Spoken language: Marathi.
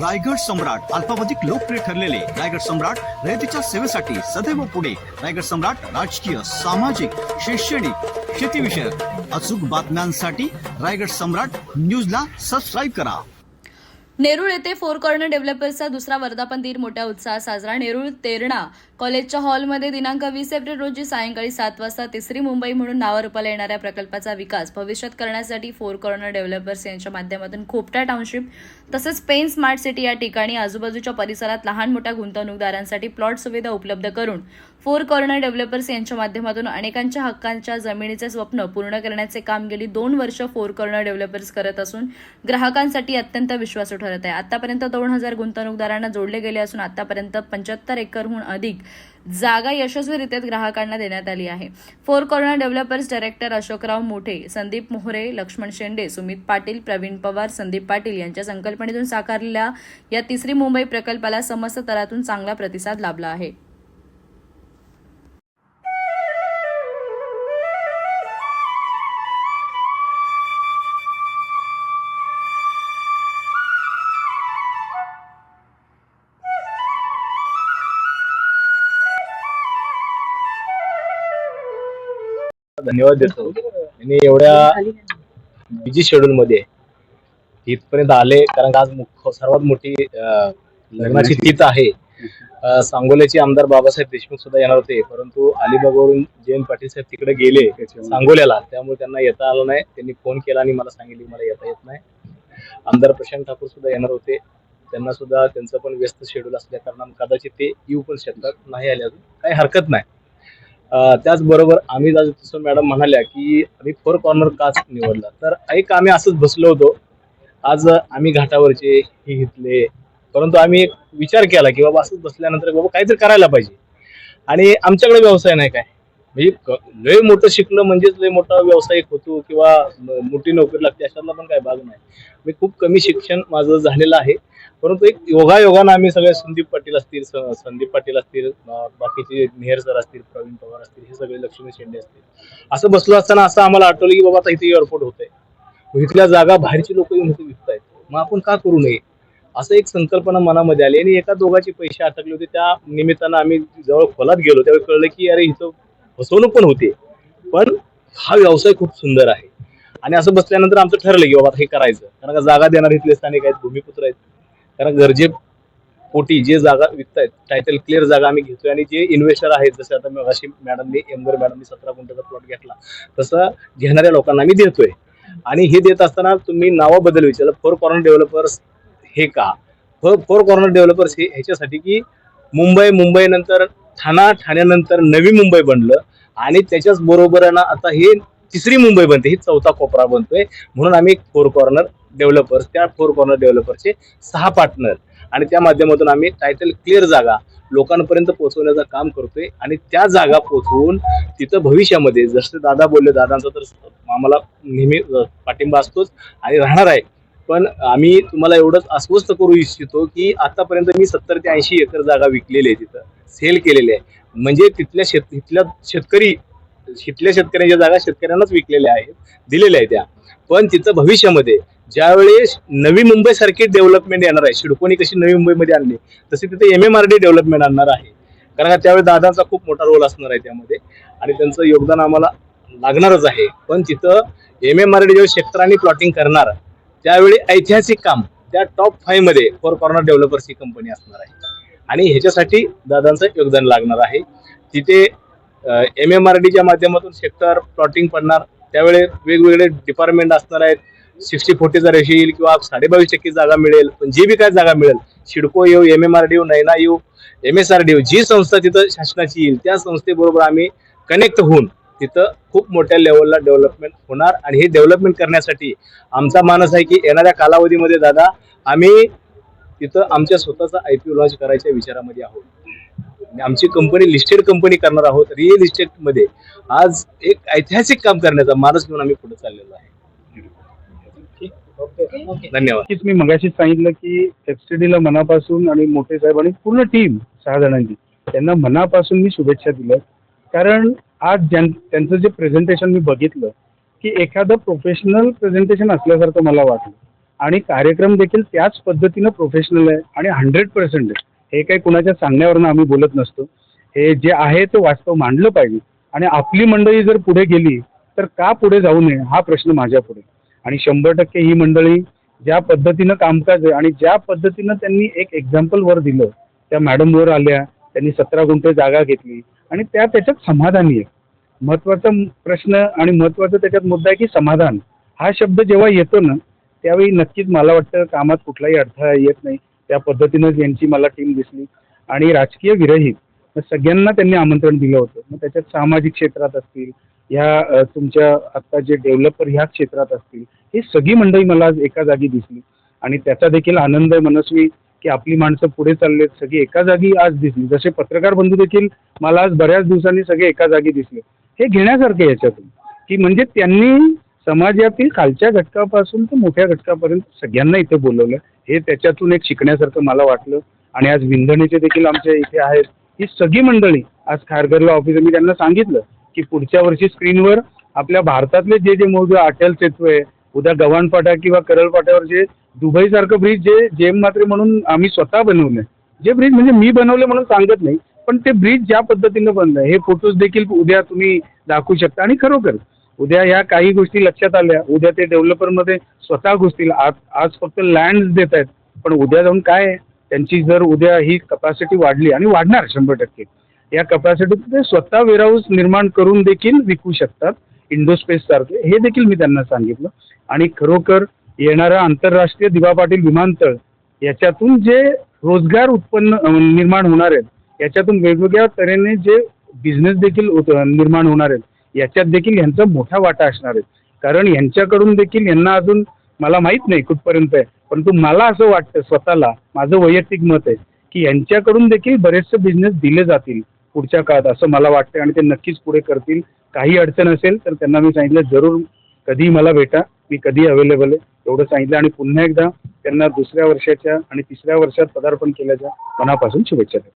रायगड सम्राट अल्पावधिक लोकप्रिय ठरलेले रायगड सम्राट रयतेच्या सेवेसाठी सदैव पुढे. रायगड सम्राट राजकीय सामाजिक शैक्षणिक शेतीविषयक अचूक बातम्यांसाठी रायगड सम्राट न्यूजला सबस्क्राईब करा. नेरूळ येथे फोर कॉर्नर डेव्हलपर्सचा दुसरा वर्धापन दिन मोठ्या उत्साहात साजरा. नेरूळ तेरणा कॉलेजच्या हॉलमध्ये दिनांक वीस एप्रिल रोजी सायंकाळी सात वाजता तिसरी मुंबई म्हणून नावारूपाला येणाऱ्या प्रकल्पाचा विकास भविष्यात करण्यासाठी फोर कॉर्नर डेव्हलपर्स यांच्या माध्यमातून खोपटा टाउनशिप तसंच पेन स्मार्ट सिटी या ठिकाणी आजूबाजूच्या परिसरात लहान मोठ्या गुंतवणूकदारांसाठी प्लॉट सुविधा उपलब्ध करून फोर कॉर्नर डेव्हलपर्स यांच्या माध्यमातून अनेकांच्या हक्कांच्या जमिनीचे स्वप्न पूर्ण करण्याचे काम गेली दोन वर्ष फोर कॉर्नर डेव्हलपर्स करत असून ग्राहकांसाठी अत्यंत विश्वासू ठरत आहे. आतापर्यंत दोन हजार गुंतवणूकदारांना जोडले गेले असून आतापर्यंत पंच्याहत्तर एकरहून अधिक जागा यशस्वीरित्या ग्राहकांना देण्यात आली आहे. Four corner developers director Ashokrao Mothe Sandeep Mohare Laxman शेंडे सुमित पाटील प्रवीण पवार संदीप पाटील यांच्या संकल्पनेतून साकारलेल्या या तिसरी मुंबई प्रकल्पाला समस्त तरातून चांगला प्रतिसाद लाभला आहे. धन्यवाद देतो. आणि एवढ्या बिझी शेड्यूल मध्ये इथपर्यंत आले कारण आज मुख- सर्वात मोठी लग्नाची तीच आहे. सांगोल्याचे आमदार बाबासाहेब देशमुख सुद्धा येणार होते परंतु अलिबागवरून जयंत पाटील साहेब तिकडे गेले सांगोल्याला. त्यामुळे त्यांना येता आलं नाही. त्यांनी फोन केला आणि मला सांगितले मला येता येत नाही. आमदार प्रशांत ठाकूर सुद्धा येणार होते. त्यांना सुद्धा त्यांचं पण व्यस्त शेड्यूल असल्या कारणाने कदाचित ते येऊ पण शकतात. नाही आले अजून. काही हरकत नाही. त्याचबरोबर आम्ही जसं मॅडम म्हणाल्या की आम्ही फोर कॉर्नर कास्ट निवडला. तर एक आम्ही असंच बसलो होतो. आज आम्ही घाटावरचे हे घेतले. परंतु आम्ही एक विचार केला की बाबा असंच बसल्यानंतर बाबा काहीतरी करायला पाहिजे. आणि आमच्याकडे व्यवसाय नाही काय? म्हणजे लय मोठं शिकलं म्हणजेच लय मोठा व्यावसायिक होतो किंवा मोठी नोकरी लागते अशातला पण काही भाग नाही. मी खूप कमी शिक्षण माझं झालेलं आहे. परंतु एक योगायोगानं आम्ही सगळे संदीप पाटील असतील स- संदीप पाटील असतील बाकीचे नेहर सर असतील प्रवीण पवार असतील हे सगळे लक्ष्मी शेंडे असतील. असं बसलो असताना असं आम्हाला आठवलं की बाबा आता इथे एअरपोर्ट होत आहे इथल्या जागा बाहेरची लोक येऊन इथे विकतायत. मग आपण का करू नये? असं एक संकल्पना मनामध्ये आली आणि एका दोघाचे पैसे अटकले होते. त्या निमित्तानं आम्ही जवळ खोलात गेलो. त्यावेळी कळलं की अरे इथं फसवणूक पण होते. पण हा व्यवसाय खूप सुंदर आहे. आणि असं बसल्यानंतर आमचं ठरलं की बाबा हे करायचं. कारण का जागा देणार इथले स्थानिक आहेत भूमिपुत्र आहेत. कारण गरजे पोटी जे जागा विकतायत टायटल क्लिअर जागा आम्ही घेतोय आणि जे इन्व्हेस्टर आहेत जसं आता मगाशी मॅडमनी एमगर मॅडमनी सतरा गुंठ्याचा प्लॉट घेतला तसं घेणाऱ्या लोकांना आम्ही देतोय. आणि हे देत असताना तुम्ही नावाबद्दल विचारलं फोर कॉर्नर डेव्हलपर्स हे का? फोर फोर कॉर्नर डेव्हलपर्स हे ह्याच्यासाठी की मुंबई मुंबई नंतर ठाणा ठाण्यानंतर नवी मुंबई बनलं आणि त्याच्याच बरोबर आता हे तिसरी मुंबई बनते ही चौथा कोपरा बनतोय. म्हणून आम्ही फोर कॉर्नर डेव्हलपर्स त्या फोर कॉर्नर डेव्हलपरचे सहा पार्टनर आणि त्या माध्यमातून आम्ही टायटल क्लिअर जागा लोकांपर्यंत पोहोचवण्याचं काम करतोय. आणि त्या जागा पोहोचवून तिथं भविष्यामध्ये जसे दादा बोलले दादांचा तर आम्हाला नेहमी पाठिंबा असतोच आणि राहणार आहे. पण आम्ही तुम्हाला एवढंच अस्वस्थ करू इच्छितो की आतापर्यंत मी सत्तर ते ऐंशी एकर जागा विकलेली आहे तिथं. सेल केलेली आहे. म्हणजे तिथल्या शेत तिथल्या शेतकरी तिथल्या शेतकऱ्यांच्या जागा शेतकऱ्यांनाच विकलेल्या आहेत दिलेल्या आहेत त्या. पण तिथं भविष्यामध्ये ज्यावेळेस नवी मुंबईसारखी डेव्हलपमेंट येणार आहे शिडकोनी कशी नवी मुंबईमध्ये आणली तशी तिथे M M R D development आणणार आहे. कारण का त्यावेळी दादांचा खूप मोठा रोल असणार आहे त्यामध्ये. आणि त्यांचं योगदान आम्हाला लागणारच आहे. पण तिथं एम एम आर डी ज्यावेळी शेतकऱ्यांनी प्लॉटिंग करणार त्यावेळी ऐतिहासिक काम त्या top five four corner developers ही कंपनी असणार आहे. आणि ह्याच्यासाठी दादांचं योगदान लागणार आहे. तिथे एम एम आर डीच्या माध्यमातून सेक्टर प्लॉटिंग पडणार. त्यावेळी वेगवेगळे डिपार्टमेंट असणार आहेत. सिक्स्टी फोर्टीचा रेशो येईल किंवा साडेबावीस टक्के जागा मिळेल पण जी बी काय जागा मिळेल शिडको येऊ एम एम आर डी येऊ नैना येऊ एम एस आर डी येऊ जी संस्था तिथं शासनाची येईल त्या संस्थेबरोबर आम्ही कनेक्ट होऊन तिथं खूप मोठ्या लेवलला डेव्हलपमेंट होणार आणि हे डेव्हलपमेंट करण्यासाठी आमचा मानस आहे की येणाऱ्या कालावधीमध्ये दादा आम्ही तिथं आमच्या स्वतःचा आय पी लॉन्च करायच्या विचारामध्ये आहोत. आमची कंपनी लिस्टेड कंपनी करणार आहोत रिअल इस्टेटमध्ये आज एक ऐतिहासिक काम करण्याचा मानस घेऊन आम्ही पुढे चाललेलो आहे. धन्यवाद. मी मगाशीच सांगितलं की एफसीडीला मनापासून आणि मोठे साहेब आणि पूर्ण टीम सहा जणांची त्यांना मनापासून मी शुभेच्छा दिल्या. कारण आज ज्यां त्यांचं जे प्रेझेंटेशन मी बघितलं की एखादं प्रोफेशनल प्रेझेंटेशन असल्यासारखं मला वाटलं. आणि कार्यक्रम देखील त्याच पद्धतीनं प्रोफेशनल आहे आणि हंड्रेड पर्सेंट आहे. हे काही कुणाच्या सांगण्यावरनं आम्ही बोलत नसतो. हे जे आहे ते वास्तव मांडलं पाहिजे. आणि आपली मंडळी जर पुढे गेली तर का पुढे जाऊ नये हा प्रश्न माझ्या पुढे आणि शंभर टक्के ही मंडळी ज्या पद्धतीनं कामकाज आहे आणि ज्या पद्धतीनं त्यांनी एक एक्झाम्पल वर दिलं त्या मॅडम वर आल्या त्यांनी सतरा गुंठे जागा घेतली आणि त्या त्याच्यात समाधानी आहे महत्त्वाचा प्रश्न आणि महत्त्वाचा त्याच्यात मुद्दा आहे की समाधान. हा शब्द जेव्हा येतो ना त्यावेळी नक्कीच मला वाटतं कामात कुठलाही अडथळा येत नाही. त्या पद्धतीनंच यांची मला टीम दिसली. आणि राजकीय विरहित सगळ्यांना त्यांनी आमंत्रण दिलं होतं. मग त्याच्यात सामाजिक क्षेत्रात असतील ह्या तुमच्या आता जे डेव्हलपर ह्या क्षेत्रात असतील ही सगळी मंडळी मला आज एका जागी दिसली. आणि त्याचा देखील आनंद आहे मनस्वी की आपली माणसं पुढे चाललेत सगळी एका जागी आज दिसली. जसे पत्रकार बंधू देखील मला आज बऱ्याच दिवसांनी सगळे एका जागी दिसले. हे घेण्यासारखे याच्यातून. की म्हणजे त्यांनी समाजातील खालच्या घटकापासून तर मोठ्या घटकापर्यंत सगळ्यांना इथे बोलवलं. हे त्याच्यातून एक शिकण्यासारखं मला वाटलं. आणि आज विंधणीचे देखील आमच्या इथे आहेत. ही सगळी मंडळी आज खारघरला ऑफिस मी त्यांना सांगितलं की पुढच्या वर्षी स्क्रीनवर आपल्या भारतातले जे जे मूळ अटल सेतू आहे उद्या गव्हाणपाटा किंवा करलपाट्यावर जे दुबईसारखं ब्रिज जे जेम मात्रे म्हणून आम्ही स्वतः बनवलं जे ब्रिज म्हणजे मी बनवले म्हणून सांगत नाही पण ते ब्रिज ज्या पद्धतीनं बनलं हे फोटोज देखील उद्या तुम्ही दाखवू शकता आणि खरोखर. उद्या ह्या काही गोष्टी लक्षात आल्या उद्या ते डेव्हलपरमध्ये स्वतः घुसतील. आज आज फक्त लँड देत आहेत पण उद्या जाऊन काय आहे? त्यांची जर उद्या ही कपॅसिटी वाढली आणि वाढणार शंभर टक्के. या कपॅसिटीत ते स्वतः वेअरहाऊस निर्माण करून देखील विकू शकतात. इंडोस्पेस सारखे. हे देखील मी त्यांना सांगितलं. आणि खरोखर येणारं आंतरराष्ट्रीय दिवा पाटील विमानतळ याच्यातून जे रोजगार उत्पन्न निर्माण होणार आहेत याच्यातून वेगवेगळ्या तऱ्हेने जे बिझनेस देखील उत- निर्माण होणार आहेत याच्यात देखील यांचा मोठा वाटा असणार आहे. कारण यांच्याकडून देखील यांना अजून मला माहीत नाही कुठपर्यंत आहे. परंतु मला असं वाटतं स्वतःला माझं वैयक्तिक मत आहे की यांच्याकडून देखील बरेचसे बिझनेस दिले जातील. पुढच्या काळात असं मला वाटतं आणि ते नक्कीच पुढे करतील. काही अडचण असेल तर त्यांना मी सांगितलं जरूर कधीही मला भेटा. मी कधी अवेलेबल आहे. एवढं सांगितलं आणि पुन्हा एकदा त्यांना दुसऱ्या वर्षाच्या आणि तिसऱ्या वर्षात पदार्पण केल्याच्या मनापासून शुभेच्छा देतो.